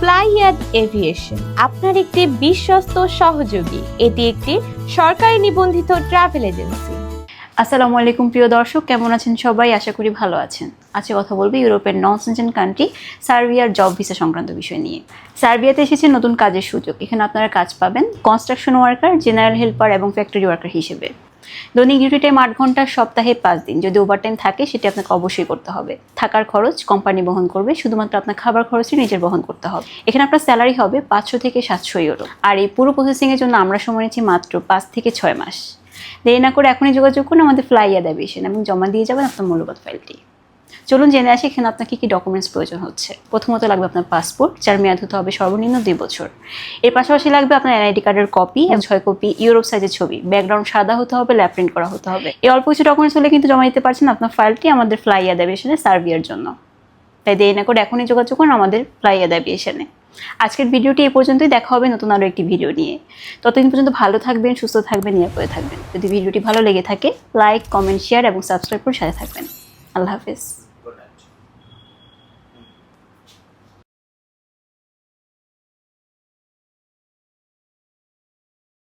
ফ্লাইয়াদ aviation, আপনার একটি বিশ্বস্ত সহযোগী। এটি একটি সরকারি নিবন্ধিত ট্রাভেল এজেন্সি। আসসালামু আলাইকুম, প্রিয় দর্শক, কেমন আছেন সবাই? আশা করি ভালো আছেন। আজকে কথা বলব ইউরোপের নন সেনজেন কান্ট্রি, সার্বিয়ার জব ভিসা সংক্রান্ত বিষয় নিয়ে। সার্বিয়াতে এসেছে নতুন কাজের সুযোগ। এখানে আপনারা কাজ পাবেন কনস্ট্রাকশন ওয়ার্কার জেনারেল হেল্পার এবং ফ্যাক্টরি ওয়ার্কার হিসেবে। দৈনিক ডিউটি টাইম আট ঘণ্টা, সপ্তাহে পাঁচ দিন। যদি ওভারটাইম থাকে, সেটি আপনাকে অবশ্যই করতে হবে। থাকার খরচ কোম্পানি বহন করবে, শুধুমাত্র আপনার খাবার খরচই নিজের বহন করতে হবে। এখানে আপনার স্যালারি হবে পাঁচশো থেকে সাতশো ইউরো আর এই পুরো প্রসেসিংয়ের জন্য আমরা সময় নিচ্ছি মাত্র পাঁচ থেকে ছয় মাস। দেরি না করে এখনই যোগাযোগ করুন আমাদের ফ্লাই অ্যাডাবিশন এবং জমা দিয়ে যাবেন আপনার মূল্যবান ফাইলটি চলুন জেনে আসি এখানে আপনার কী কী ডকুমেন্টস প্রয়োজন হচ্ছে। প্রথমত লাগবে আপনার পাসপোর্ট যার মেয়াদ হতে হবে সর্বনিম্ন দুই বছর। এর পাশাপাশি লাগবে আপনার এনআইডি কার্ডের কপি এবং ছয় কপি ইউরোপ সাইজের ছবি। ব্যাকগ্রাউন্ড সাদা হতে হবে ল্যাপ প্রিন্ট করা হতে হবে। এই অল্প কিছু ডকুমেন্টস হলে কিন্তু জমা দিতে পারছেন আপনার ফাইলটি আমাদের ফ্লাই অ্যাডাবিশনে সার্ভিয়ার জন্য। তাই দেরি না করে এখনই যোগাযোগ করুন আমাদের ফ্লাই অ্যাডাবিশনে আজকের ভিডিওটি এই পর্যন্তই দেখা হবে নতুন আরও একটি ভিডিও নিয়ে। ততদিন পর্যন্ত ভালো থাকবেন সুস্থ থাকবেন নিরাপদে থাকবেন। যদি ভিডিওটি ভালো লেগে থাকে লাইক কমেন্ট শেয়ার এবং সাবস্ক্রাইব করে সাথে থাকবেন। আল্লাহ হাফিজ।